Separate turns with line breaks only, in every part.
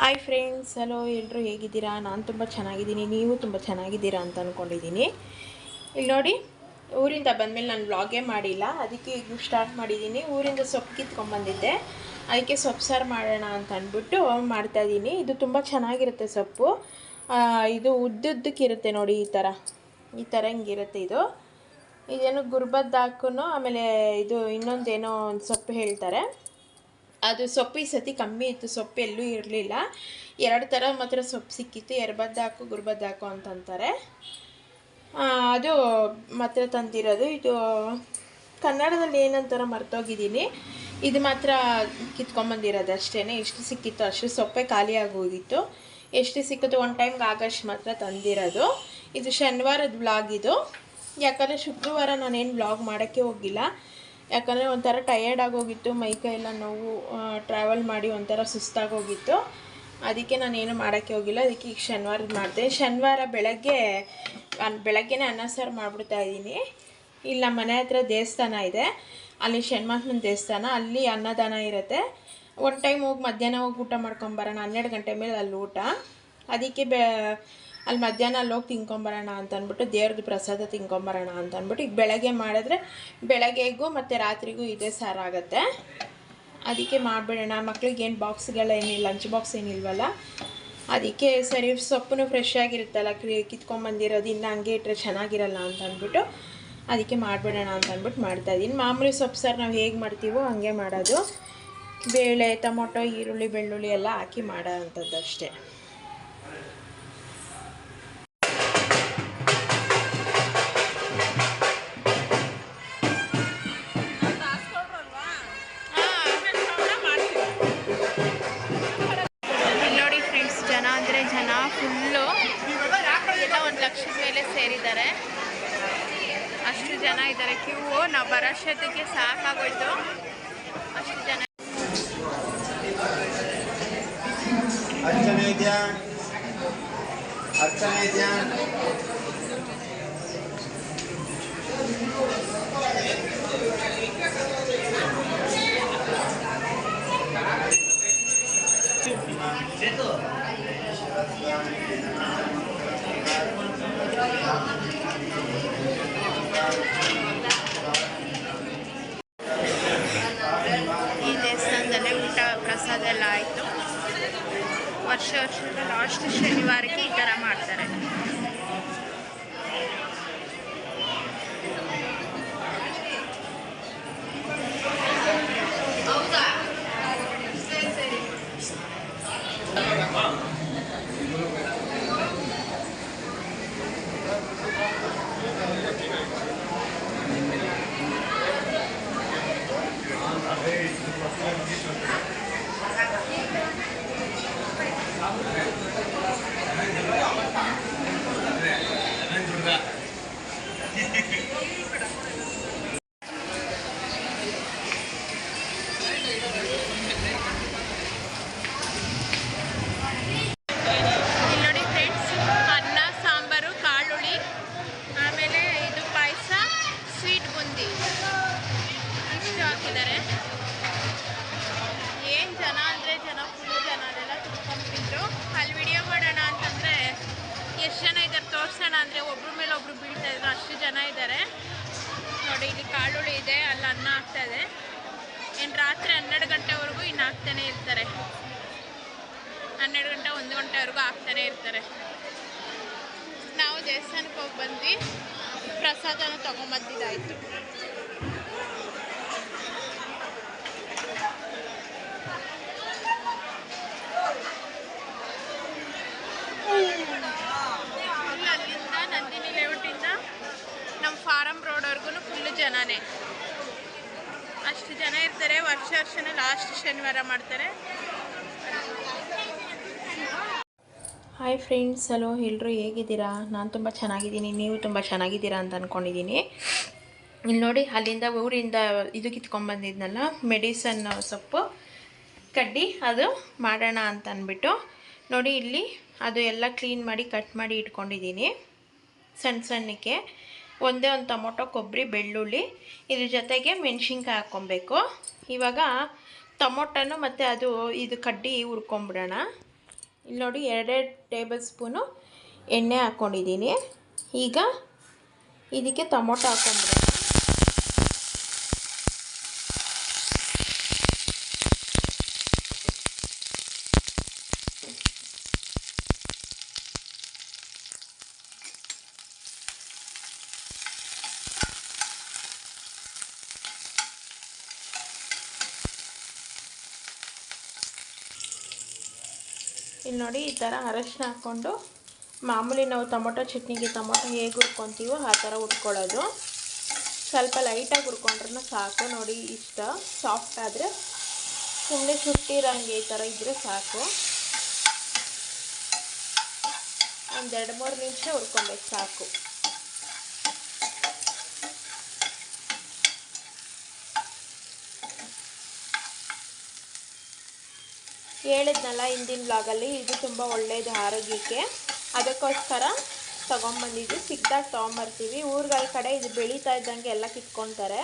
Hi friends hello ಎಲ್ಲರೂ ಹೇಗಿದ್ದೀರಾ? ನಾನು ತುಂಬ ಚೆನ್ನಾಗಿದ್ದೀನಿ. ನೀವು ತುಂಬ ಚೆನ್ನಾಗಿದ್ದೀರಾ ಅಂತ ಅಂದ್ಕೊಂಡಿದ್ದೀನಿ ಇಲ್ಲಿ ನೋಡಿ, ಊರಿಂದ ಬಂದಮೇಲೆ ನಾನು ವ್ಲಾಗೇ ಮಾಡಿಲ್ಲ. ಅದಕ್ಕೆ ಈಗ ಸ್ಟಾರ್ಟ್ ಮಾಡಿದ್ದೀನಿ. ಊರಿಂದ ಸೊಪ್ಪು ಕಿತ್ಕೊಂಡ್ಬಂದಿದ್ದೆ ಅದಕ್ಕೆ ಸೊಪ್ಪು ಸಾರು ಮಾಡೋಣ ಅಂತ ಅಂದ್ಬಿಟ್ಟು ಮಾಡ್ತಾಯಿದ್ದೀನಿ ಇದು ತುಂಬ ಚೆನ್ನಾಗಿರುತ್ತೆ ಸೊಪ್ಪು. ಇದು ಉದ್ದುದ್ದಕ್ಕಿರುತ್ತೆ ನೋಡಿ ಈ ಥರ ಈ ಥರ ಹಿಂಗಿರುತ್ತೆ ಇದು. ಇದೇನು ಗುರ್ಬದ್ದು ಹಾಕು ಆಮೇಲೆ ಇದು ಇನ್ನೊಂದೇನೋ ಒಂದು ಸೊಪ್ಪು ಹೇಳ್ತಾರೆ. ಅದು ಸೊಪ್ಪು ಈ ಸತಿ ಕಮ್ಮಿ ಇತ್ತು ಸೊಪ್ಪು ಎಲ್ಲೂ ಇರಲಿಲ್ಲ ಎರಡು ಥರ ಮಾತ್ರ ಸೊಪ್ಪು ಸಿಕ್ಕಿತ್ತು ಎರ್ಬದ್ದಾಕು ಹಾಕು ಅಂತಂತಾರೆ ಅದು ಮಾತ್ರ ತಂದಿರೋದು ಇದು ಕನ್ನಡದಲ್ಲಿ ಏನಂತಾರ ಮರ್ತೋಗಿದ್ದೀನಿ ಇದು ಮಾತ್ರ ಕಿತ್ಕೊಂಬಂದಿರೋದು ಅಷ್ಟೇ ಎಷ್ಟು ಸಿಕ್ಕಿತ್ತು ಅಷ್ಟು ಸೊಪ್ಪೆ ಖಾಲಿ ಆಗೋಗಿತ್ತು ಎಷ್ಟು ಸಿಕ್ಕಿತ್ತು ಒನ್ ಟೈಮ್ಗೆ ಆಗಷ್ಟು ಮಾತ್ರ ತಂದಿರೋದು ಇದು ಶನಿವಾರದ ಬ್ಲಾಗ್ ಇದು ಯಾಕಂದರೆ ಶುಕ್ರವಾರ ನಾನೇನು ಬ್ಲಾಗ್ ಮಾಡೋಕ್ಕೆ ಹೋಗಿಲ್ಲ ಯಾಕಂದರೆ ಒಂಥರ ಟಯರ್ಡ್ ಆಗೋಗಿತ್ತು ಮೈಕೈ ಎಲ್ಲ ನೋವು ಟ್ರಾವೆಲ್ ಮಾಡಿ ಒಂಥರ ಸುಸ್ತಾಗೋಗಿತ್ತು. ಅದಕ್ಕೆ ನಾನೇನು ಮಾಡೋಕ್ಕೆ ಹೋಗಿಲ್ಲ, ಅದಕ್ಕೆ ಈಗ ಶನಿವಾರ ಮಾಡಿದೆ. ಶನಿವಾರ ಬೆಳಗ್ಗೆ ಬೆಳಗ್ಗೆನೇ ಅನ್ನ ಸಾರು ಮಾಡಿಬಿಡ್ತಾ ಇದ್ದೀನಿ. ಇಲ್ಲ ಮನೆ ಹತ್ರ ದೇವಸ್ಥಾನ ಇದೆ. ಅಲ್ಲಿ ಶನಿಮಾಸನ ದೇವಸ್ಥಾನ, ಅಲ್ಲಿ ಅನ್ನದಾನ ಇರುತ್ತೆ. ಒಂದು ಟೈಮ್ ಹೋಗಿ ಮಧ್ಯಾಹ್ನ ಹೋಗಿ ಊಟ ಮಾಡ್ಕೊಂಬರೋಣ ಹನ್ನೆರಡು ಗಂಟೆ ಮೇಲೆ ಅಲ್ಲಿ ಊಟ. ಅದಕ್ಕೆ ಬೆ ಅಲ್ಲಿ ಮಧ್ಯಾಹ್ನ ಅಲ್ಲಿ ಹೋಗಿ ತಿನ್ಕೊಂಬರೋಣ ಅಂತ ಅಂದ್ಬಿಟ್ಟು ದೇವ್ರದ್ದು ಪ್ರಸಾದ ತಿನ್ಕೊಂಬರೋಣ ಅಂತ ಅಂದ್ಬಿಟ್ಟು ಈಗ ಬೆಳಗ್ಗೆ ಮಾಡಿದ್ರೆ ಬೆಳಗ್ಗೆಗೂ ಮತ್ತು ರಾತ್ರಿಗೂ ಇದೇ ಸಾರಾಗುತ್ತೆ ಅದಕ್ಕೆ ಮಾಡಿಬಿಡೋಣ. ಮಕ್ಳಿಗೆ ಏನು ಬಾಕ್ಸ್ಗಳ ಏನಿಲ್ಲ ಲಂಚ್ ಬಾಕ್ಸ್ ಏನಿಲ್ವಲ್ಲ, ಅದಕ್ಕೆ ಸರಿ ಸೊಪ್ಪು ಫ್ರೆಶ್ ಆಗಿರುತ್ತಲ್ಲ, ಕ್ರಿ ಕಿತ್ಕೊಂಡ್ಬಂದಿರೋದು ಇನ್ನು ಹಂಗೆ ಇಟ್ಟರೆ ಚೆನ್ನಾಗಿರಲ್ಲ ಅಂತ ಅಂದ್ಬಿಟ್ಟು ಅದಕ್ಕೆ ಮಾಡಿಬಿಡೋಣ ಅಂತ ಅಂದ್ಬಿಟ್ಟು ಮಾಡ್ತಾಯಿದ್ದೀನಿ ಮಾಮೂಲಿ ಸೊಪ್ಪು ಸಾರು ನಾವು ಹೇಗೆ ಮಾಡ್ತೀವೋ ಹಂಗೆ ಮಾಡೋದು. ಬೇಳೆ, ಟೊಮೊಟೊ, ಈರುಳ್ಳಿ, ಬೆಳ್ಳುಳ್ಳಿ ಎಲ್ಲ ಹಾಕಿ ಮಾಡೋ ಅಂಥದ್ದು ಅಷ್ಟೇ ಜನ ಇದ್ದಾರೆ ಕ್ಯೂ ನಾವು ಬರೋಷ್ಟೊತ್ತಿಗೆ ಸಾಕಾಗೋಯ್ತು ಅಷ್ಟು ಜನ
ಅರ್ಚನೆ ಇದೆಯಾ ಅರ್ಚನೆ ಇದೆಯಾ
ಈ ದೇವಸ್ಥಾನದಲ್ಲೇ ಊಟ ಪ್ರಸಾದ ಎಲ್ಲ ಆಯಿತು. ವರ್ಷ ವರ್ಷದ ಲಾಸ್ಟ್ ಶನಿವಾರಕ್ಕೆ ಈ ಥರ ಮಾಡ್ತಾರೆ. ಆಗ್ತಾ ಇದೆ ಏನು ರಾತ್ರಿ ಹನ್ನೆರಡು ಗಂಟೆವರೆಗೂ ಇನ್ನು ಹಾಕ್ತಾನೆ ಇರ್ತಾರೆ. ಹನ್ನೆರಡು ಗಂಟೆ, ಒಂದು ಗಂಟೆವರೆಗೂ ಆಗ್ತಾನೆ ಇರ್ತಾರೆ. ನಾವು ದೇವಸ್ಥಾನಕ್ಕೆ ಹೋಗಿ ಬಂದ್ವಿ. ಪ್ರಸಾದನ ತೊಗೊಂಬಂದಿದ್ದಾಯಿತು. ಫುಲ್ ಅಲ್ಲಿಂದ ನಂದಿನಿ ಲೇಔಟಿಂದ ನಮ್ಮ ಫಾರಮ್ ರೋಡ್ವರೆಗೂ ಫುಲ್ಲು ಜನನೇ. ಅಷ್ಟು ಜನ ಇರ್ತಾರೆ, ವರ್ಷ ವರ್ಷನೇ ಲಾಸ್ಟ್ ಶನಿವಾರ ಮಾಡ್ತಾರೆ. ಹಾಯ್ ಫ್ರೆಂಡ್ಸ್ ಹಲೋ ಎಲ್ಲರೂ ಹೇಗಿದ್ದೀರಾ? ನಾನು ತುಂಬ ಚೆನ್ನಾಗಿದ್ದೀನಿ, ನೀವು ತುಂಬ ಚೆನ್ನಾಗಿದ್ದೀರಾ ಅಂತ ಅಂದ್ಕೊಂಡಿದ್ದೀನಿ ಇಲ್ಲಿ ನೋಡಿ, ಅಲ್ಲಿಂದ ಊರಿಂದ ಇದು ಕಿತ್ಕೊಂಡ್ಬಂದಿದ್ನಲ್ಲ ಮೆಡಿಸನ್ ಸೊಪ್ಪು ಕಡ್ಡಿ, ಅದು ಮಾಡೋಣ ಅಂತ ಅಂದ್ಬಿಟ್ಟು. ನೋಡಿ, ಇಲ್ಲಿ ಅದು ಎಲ್ಲ ಕ್ಲೀನ್ ಮಾಡಿ ಕಟ್ ಮಾಡಿ ಇಟ್ಕೊಂಡಿದ್ದೀನಿ, ಸಣ್ಣ ಸಣ್ಣಕ್ಕೆ. ಒಂದೇ ಒಂದು ಟೊಮೊಟೊ, ಕೊಬ್ಬರಿ, ಬೆಳ್ಳುಳ್ಳಿ ಇದ್ರ ಜೊತೆಗೆ ಮೆಣಸಿನ್ಕಾಯಿ ಹಾಕ್ಕೊಬೇಕು. ಇವಾಗ ಟೊಮೊಟೊನು ಮತ್ತು ಅದು ಇದು ಕಡ್ಡಿ ಹುರ್ಕೊಂಬಿಡೋಣ. ಇಲ್ಲಿ ನೋಡಿ ಎರಡೆರಡು ಟೇಬಲ್ ಸ್ಪೂನು ಎಣ್ಣೆ ಹಾಕ್ಕೊಂಡಿದ್ದೀನಿ. ಈಗ ಇದಕ್ಕೆ ಟೊಮೊಟೊ ಹಾಕ್ಕೊಂಡ್ರೆ ಇಲ್ಲಿ ನೋಡಿ ಈ ಥರ ಅರಶಿನ ಹಾಕ್ಕೊಂಡು ಮಾಮೂಲಿ ನಾವು ಟೊಮೊಟೊ ಚಟ್ನಿಗೆ ಟೊಮೊಟೊ ಹೇಗೆ ಹುರ್ಕೊತೀವೋ ಆ ಥರ ಹುರ್ಕೊಳ್ಳೋದು. ಸ್ವಲ್ಪ ಲೈಟಾಗಿ ಹುರ್ಕೊಂಡ್ರೂ ಸಾಕು. ನೋಡಿ ಇಷ್ಟ ಸಾಫ್ಟ್ ಆದರೆ ಸುಮ್ಮನೆ ಸುಟ್ಟಿರಂಗೆ ಈ ಥರ ಇದ್ದರೆ ಸಾಕು. ಒಂದು ಎರಡು ಮೂರು ನಿಮಿಷ ಹುರ್ಕೊಬೇಕು ಸಾಕು. ಹೇಳಿದ್ನಲ್ಲ ಹಿಂದಿನ ಬ್ಲಾಗಲ್ಲಿ ಇದು ತುಂಬ ಒಳ್ಳೆಯದು ಆರೋಗ್ಯಕ್ಕೆ. ಅದಕ್ಕೋಸ್ಕರ ತೊಗೊಂಬಂದಿದ್ದು. ಸಿಗ್ದಾಗ ತೊಗೊಂಬರ್ತೀವಿ. ಊರುಗಳ ಕಡೆ ಇದು ಬೆಳೀತಾ ಇದ್ದಂಗೆ ಎಲ್ಲ ಕಿತ್ಕೊತಾರೆ.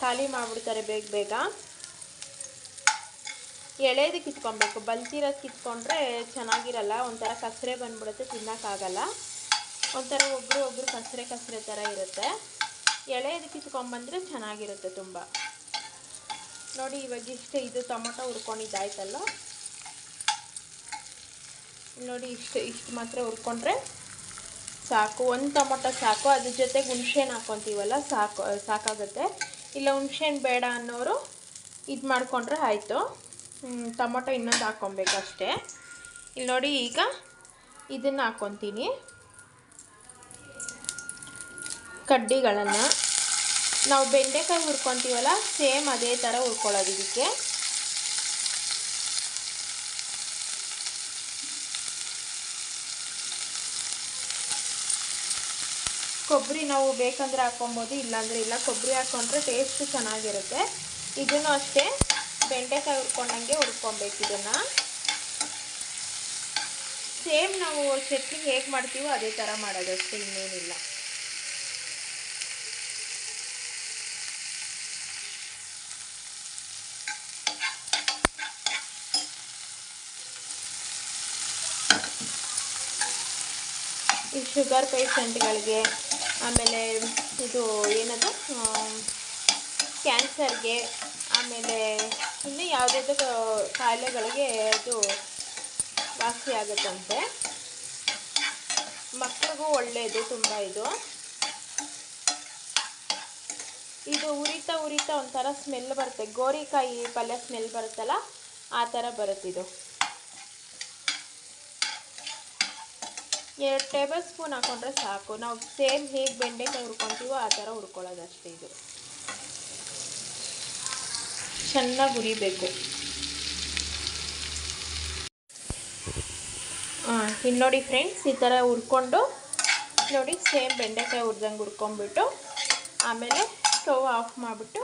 ಖಾಲಿ ಮಾಡಿಬಿಡ್ತಾರೆ ಬೇಗ ಬೇಗ. ಎಳೆದು ಕಿತ್ಕೊಬೇಕು. ಬಲ್ತಿರೋದು ಕಿತ್ಕೊಂಡ್ರೆ ಚೆನ್ನಾಗಿರಲ್ಲ. ಒಂಥರ ಕಸರೆ ಬಂದ್ಬಿಡುತ್ತೆ ತಿನ್ನೋಕ್ಕಾಗಲ್ಲ ಒಂಥರ ಒಬ್ಬರು ಒಬ್ಬರು ಕಸರೆ ಕಸರೆ ಥರ ಇರುತ್ತೆ. ಎಳೆದು ಕಿತ್ಕೊಂಬಂದರೆ ಚೆನ್ನಾಗಿರುತ್ತೆ ತುಂಬ. ನೋಡಿ, ಇವಾಗ ಇಷ್ಟು ಇದು ಟೊಮೊಟೊ ಹುರ್ಕೊಂಡಿದ್ದಾಯ್ತಲ್ಲ? ನೋಡಿ, ಇಷ್ಟು ಇಷ್ಟು ಮಾತ್ರ ಹುರ್ಕೊಂಡ್ರೆ ಸಾಕು. ಒಂದು ಟೊಮೊಟೊ ಸಾಕು. ಅದ್ರ ಜೊತೆಗೆ ಹುಣ್ಸೆಹಣ್ಣು ಹಾಕ್ಕೊತೀವಲ್ಲ ಸಾಕು, ಸಾಕಾಗುತ್ತೆ. ಇಲ್ಲ ಹುಣ್ಸೆಹಣ್ಣು ಬೇಡ ಅನ್ನೋರು ಇದು ಮಾಡಿಕೊಂಡ್ರೆ ಆಯಿತು. ಟೊಮೊಟೊ ಇನ್ನೊಂದು ಹಾಕ್ಕೊಬೇಕು ಇಲ್ಲಿ ನೋಡಿ, ಈಗ ಇದನ್ನು ಹಾಕ್ಕೊತೀನಿ ಕಡ್ಡಿಗಳನ್ನು. ನಾವು ಬೆಂಡೆಕಾಯಿ ಹುರ್ಕೊತೀವಲ್ಲ, ಸೇಮ್ ಅದೇ ಥರ ಹುರ್ಕೊಳ್ಳೋದು ಇದಕ್ಕೆ. ಕೊಬ್ಬರಿ ನಾವು ಬೇಕಂದ್ರೆ ಹಾಕ್ಕೊಬೋದು, ಇಲ್ಲಾಂದರೆ ಇಲ್ಲ. ಕೊಬ್ಬರಿ ಹಾಕ್ಕೊಂಡ್ರೆ ಟೇಸ್ಟ್ ಚೆನ್ನಾಗಿರುತ್ತೆ. ಇದನ್ನು ಅಷ್ಟೇ ಬೆಂಡೆಕಾಯಿ ಹುರ್ಕೊಂಡಂಗೆ ಹುರ್ಕೊಬೇಕು ಇದನ್ನು. ಸೇಮ್ ನಾವು ಚಟ್ನಿ ಹೇಗೆ ಮಾಡ್ತೀವೋ ಅದೇ ಥರ ಮಾಡೋದು ಅಷ್ಟೇ ಇನ್ನೇನಿಲ್ಲ. ಈ ಶುಗರ್ ಪೇಷಂಟ್ಗಳಿಗೆ, ಆಮೇಲೆ ಇದು ಏನದು ಕ್ಯಾನ್ಸರ್ಗೆ, ಆಮೇಲೆ ಇನ್ನು ಯಾವುದಾದ್ರು ಕಾಯಿಲೆಗಳಿಗೆ ಇದು ವಾಸಿ ಆಗುತ್ತಂತೆ. ಮಕ್ಕಳಿಗೂ ಒಳ್ಳೆಯದು ತುಂಬ ಇದು. ಇದು ಉರಿತಾ ಉರಿತಾ ಒಂಥರ ಸ್ಮೆಲ್ ಬರುತ್ತೆ. ಗೋರಿಕಾಯಿ ಪಲ್ಯ ಸ್ಮೆಲ್ ಬರುತ್ತಲ್ಲ, ಆ ಥರ ಬರುತ್ತಿದು. ಎರಡು ಟೇಬಲ್ ಸ್ಪೂನ್ ಹಾಕೊಂಡ್ರೆ ಸಾಕು. ನಾವು ಸೇಮ್ ಹೇಗೆ ಬೆಂಡೆಕಾಯಿ ಹುರ್ಕೊತೀವೋ ಆ ಥರ ಹುರ್ಕೊಳ್ಳೋದಷ್ಟೇ ಇದು. ಚೆನ್ನಾಗಿ ಹುರಿಬೇಕು. ಹಾಂ ಇಲ್ಲಿ ನೋಡಿ ಫ್ರೆಂಡ್ಸ್ ಈ ಥರ ಹುರ್ಕೊಂಡು ನೋಡಿ ಸೇಮ್ ಬೆಂಡೆಕಾಯಿ ಹುರ್ದಂಗೆ ಹುರ್ಕೊಂಬಿಟ್ಟು ಆಮೇಲೆ ಸ್ಟವ್ ಆಫ್ ಮಾಡಿಬಿಟ್ಟು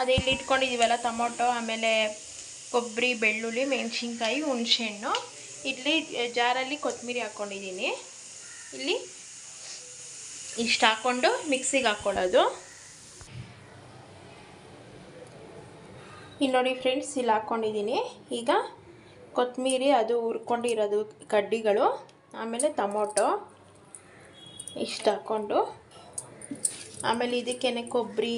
ಅದೇ ಇಲ್ಲಿ ಇಟ್ಕೊಂಡಿದ್ದೀವಲ್ಲ ಟೊಮೊಟೊ, ಆಮೇಲೆ ಕೊಬ್ಬರಿ, ಬೆಳ್ಳುಳ್ಳಿ, ಮೆಣಸಿನ್ಕಾಯಿ, ಹುಣಸೆಹಣ್ಣು. ಇಲ್ಲಿ ಜಾರಲ್ಲಿ ಕೊತ್ತಂಬರಿ ಹಾಕ್ಕೊಂಡಿದ್ದೀನಿ ಇಲ್ಲಿ ಇಷ್ಟು ಹಾಕ್ಕೊಂಡು ಮಿಕ್ಸಿಗೆ ಹಾಕ್ಕೊಳ್ಳೋದು. ಇಲ್ಲಿ ನೋಡಿ ಫ್ರೆಂಡ್ಸ್, ಇಲ್ಲಿ ಹಾಕ್ಕೊಂಡಿದ್ದೀನಿ. ಈಗ ಕೊತ್ತಂಬರಿ, ಅದು ಹುರ್ಕೊಂಡಿರೋದು ಕಡ್ಡಿಗಳು, ಆಮೇಲೆ ಟೊಮೊಟೊ ಇಷ್ಟು ಹಾಕ್ಕೊಂಡು, ಆಮೇಲೆ ಇದಕ್ಕೇನೆ ಕೊಬ್ಬರಿ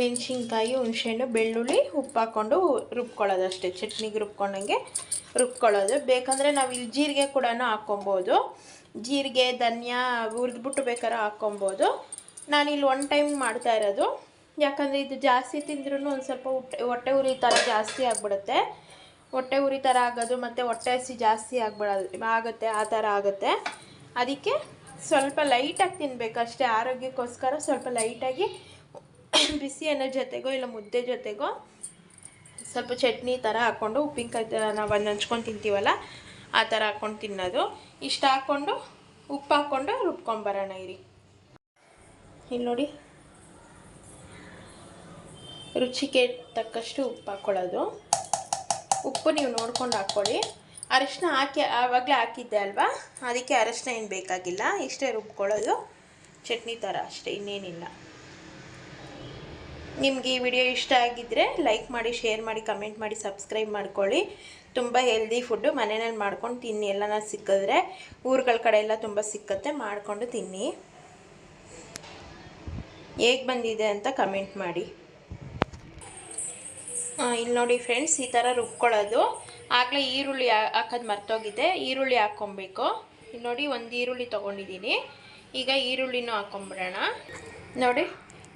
ಮೆಣಸಿನ್ಕಾಯಿ, ಹುಣಸೆಹಣ್ಣು, ಬೆಳ್ಳುಳ್ಳಿ ಉಪ್ಪು ಹಾಕ್ಕೊಂಡು ರುಬ್ಕೊಳ್ಳೋದು ಅಷ್ಟೇ. ಚಟ್ನಿಗೆ ರುಬ್ಕೊಂಡಂಗೆ ರುಬ್ಕೊಳ್ಳೋದು. ಬೇಕಂದರೆ ನಾವು ಇಲ್ಲಿ ಜೀರಿಗೆ ಕೂಡ ಹಾಕ್ಕೊಬೋದು. ಜೀರಿಗೆ, ಧನಿಯಾ ಹುರಿದ್ಬಿಟ್ಟು ಬೇಕಾದ್ರೆ ಹಾಕ್ಕೊಬೋದು. ನಾನಿಲ್ಲಿ ಒನ್ ಟೈಮ್ ಮಾಡ್ತಾ ಇರೋದು. ಯಾಕಂದರೆ ಇದು ಜಾಸ್ತಿ ತಿಂದ್ರೂ ಒಂದು ಸ್ವಲ್ಪ ಹೊಟ್ಟೆ ಹೊಟ್ಟೆ ಉರಿ ಥರ ಜಾಸ್ತಿ ಆಗಿಬಿಡುತ್ತೆ. ಹೊಟ್ಟೆ ಉರಿ ಥರ ಆಗೋದು ಮತ್ತು ಹೊಟ್ಟೆ ಹಸಿ ಜಾಸ್ತಿ ಆಗ್ಬಿಡೋದು ಆಗುತ್ತೆ, ಆ ಥರ ಆಗುತ್ತೆ. ಅದಕ್ಕೆ ಸ್ವಲ್ಪ ಲೈಟಾಗಿ ತಿನ್ನಬೇಕು ಅಷ್ಟೇ. ಆರೋಗ್ಯಕ್ಕೋಸ್ಕರ ಸ್ವಲ್ಪ ಲೈಟಾಗಿ ಬಿಸಿ ಅನ್ನೋ ಜೊತೆಗೋ ಇಲ್ಲ ಮುದ್ದೆ ಜೊತೆಗೋ ಸ್ವಲ್ಪ ಚಟ್ನಿ ಥರ ಹಾಕ್ಕೊಂಡು ಉಪ್ಪಿನಕಾಯಿ ಥರ ನಾವು ಅದನ್ನ ಹಂಚ್ಕೊಂಡು ತಿಂತೀವಲ್ಲ, ಆ ಥರ ಹಾಕ್ಕೊಂಡು ತಿನ್ನೋದು. ಇಷ್ಟು ಹಾಕ್ಕೊಂಡು ಉಪ್ಪು ಹಾಕ್ಕೊಂಡು ರುಬ್ಕೊಂಬರೋಣ ಇರಿ. ಇಲ್ಲಿ ನೋಡಿ. ರುಚಿಗೆ ತಕ್ಕಷ್ಟು ಉಪ್ಪು ಹಾಕ್ಕೊಳ್ಳೋದು ಉಪ್ಪು ನೀವು ನೋಡ್ಕೊಂಡು ಹಾಕ್ಕೊಳ್ಳಿ. ಅರಿಶಿನ ಹಾಕಿ, ಆವಾಗಲೇ ಹಾಕಿದ್ದೆ ಅಲ್ವಾ? ಅದಕ್ಕೆ ಅರಿಶಿನ ಏನು ಬೇಕಾಗಿಲ್ಲ, ಇಷ್ಟೇ ರುಬ್ಕೊಳ್ಳೋದು. ಚಟ್ನಿ ಥರ ಅಷ್ಟೇ, ಇನ್ನೇನಿಲ್ಲ. ನಿಮಗೆ ಈ ವಿಡಿಯೋ ಇಷ್ಟ ಆಗಿದ್ದರೆ ಲೈಕ್ ಮಾಡಿ, ಶೇರ್ ಮಾಡಿ, ಕಮೆಂಟ್ ಮಾಡಿ, ಸಬ್ಸ್ಕ್ರೈಬ್ ಮಾಡ್ಕೊಳ್ಳಿ. ತುಂಬ ಹೆಲ್ದಿ ಫುಡ್ಡು ಮನೆಯಲ್ಲಿ ಮಾಡ್ಕೊಂಡು ತಿನ್ನಿ. ಎಲ್ಲನ ಸಿಕ್ಕಿದ್ರೆ ಊರುಗಳ ಕಡೆ ಎಲ್ಲ ತುಂಬ ಸಿಕ್ಕತ್ತೆ, ಮಾಡಿಕೊಂಡು ತಿನ್ನಿ. ಹೇಗೆ ಬಂದಿದೆ ಅಂತ ಕಮೆಂಟ್ ಮಾಡಿ. ಇಲ್ಲಿ ನೋಡಿ ಫ್ರೆಂಡ್ಸ್, ಈ ಥರ ರುಬ್ಕೊಳ್ಳೋದು. ಆಗಲೇ ಈರುಳ್ಳಿ ಹಾಕೋದು ಮರ್ತೋಗಿದೆ. ಈರುಳ್ಳಿ ಹಾಕ್ಕೊಬೇಕು. ಇಲ್ಲಿ ನೋಡಿ ಒಂದು ಈರುಳ್ಳಿ ತೊಗೊಂಡಿದ್ದೀನಿ. ಈಗ ಈರುಳ್ಳಿನೂ ಹಾಕ್ಕೊಂಬಿಡೋಣ. ನೋಡಿ.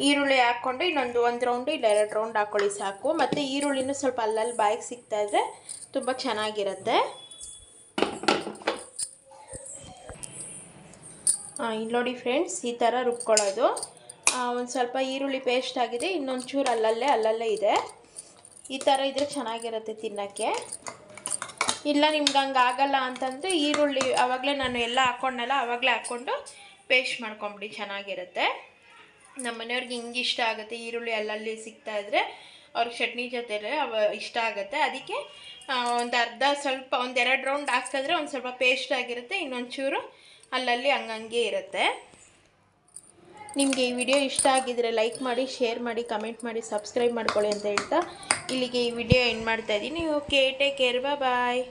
ಈರುಳ್ಳಿ ಹಾಕ್ಕೊಂಡು ಇನ್ನೊಂದು ಒಂದು ರೌಂಡು ಇಲ್ಲ ಎರಡು ರೌಂಡ್ ಹಾಕ್ಕೊಳ್ಳಿ ಸಾಕು. ಮತ್ತು ಈರುಳ್ಳಿನೂ ಸ್ವಲ್ಪ ಅಲ್ಲಲ್ಲಿ ಬಾಯಿಗೆ ಸಿಗ್ತಾ ಇದ್ರೆ ತುಂಬ ಚೆನ್ನಾಗಿರುತ್ತೆ. ಇಲ್ಲಿ ನೋಡಿ ಫ್ರೆಂಡ್ಸ್ ಈ ಥರ ರುಬ್ಕೊಳ್ಳೋದು. ಒಂದು ಸ್ವಲ್ಪ ಈರುಳ್ಳಿ ಪೇಸ್ಟ್ ಆಗಿದೆ ಇನ್ನೊಂದು ಚೂರು ಅಲ್ಲಲ್ಲೇ ಅಲ್ಲಲ್ಲೇ ಇದೆ. ಈ ಥರ ಇದ್ರೆ ಚೆನ್ನಾಗಿರುತ್ತೆ ತಿನ್ನೋಕ್ಕೆ. ಇಲ್ಲ, ನಿಮ್ಗೆ ಹಂಗೆ ಆಗಲ್ಲ ಅಂತಂದರೆ ಈರುಳ್ಳಿ ಆವಾಗಲೇ ನಾನು ಎಲ್ಲ ಹಾಕ್ಕೊಂಡಲ್ಲ ಆವಾಗಲೇ ಹಾಕ್ಕೊಂಡು ಪೇಸ್ಟ್ ಮಾಡ್ಕೊಂಬಿಡಿ, ಚೆನ್ನಾಗಿರುತ್ತೆ. ನಮ್ಮ ಮನೆಯವ್ರಿಗೆ ಹಿಂಗೆ ಇಷ್ಟ ಆಗುತ್ತೆ, ಈರುಳ್ಳಿ ಅಲ್ಲಲ್ಲಿ ಸಿಗ್ತಾ ಇದ್ರೆ ಅವ್ರಿಗೆ ಚಟ್ನಿ ಜೊತೆಲೇ ಅವ ಇಷ್ಟ ಆಗುತ್ತೆ. ಅದಕ್ಕೆ ಒಂದು ಅರ್ಧ ಸ್ವಲ್ಪ, ಒಂದು ಎರಡು ರೌಂಡ್ ಹಾಕಿದ್ರೆ ಒಂದು ಸ್ವಲ್ಪ ಪೇಸ್ಟ್ ಆಗಿರುತ್ತೆ ಇನ್ನೊಂದು ಚೂರು ಅಲ್ಲಲ್ಲಿ ಹಂಗಂಗೆ ಇರುತ್ತೆ. ನಿಮಗೆ ಈ ವಿಡಿಯೋ ಇಷ್ಟ ಆಗಿದ್ರೆ ಲೈಕ್ ಮಾಡಿ ಶೇರ್ ಮಾಡಿ ಕಮೆಂಟ್ ಮಾಡಿ ಸಬ್ಸ್ಕ್ರೈಬ್ ಮಾಡ್ಕೊಳ್ಳಿ ಅಂತ ಹೇಳ್ತಾ ಇಲ್ಲಿಗೆ ಈ ವಿಡಿಯೋ ಎಂಡ್ ಮಾಡ್ತಾ ಇದ್ದೀನಿ. ಓಕೆ ಟೇಕ್ ಕೇರ್ ಬಾಯ್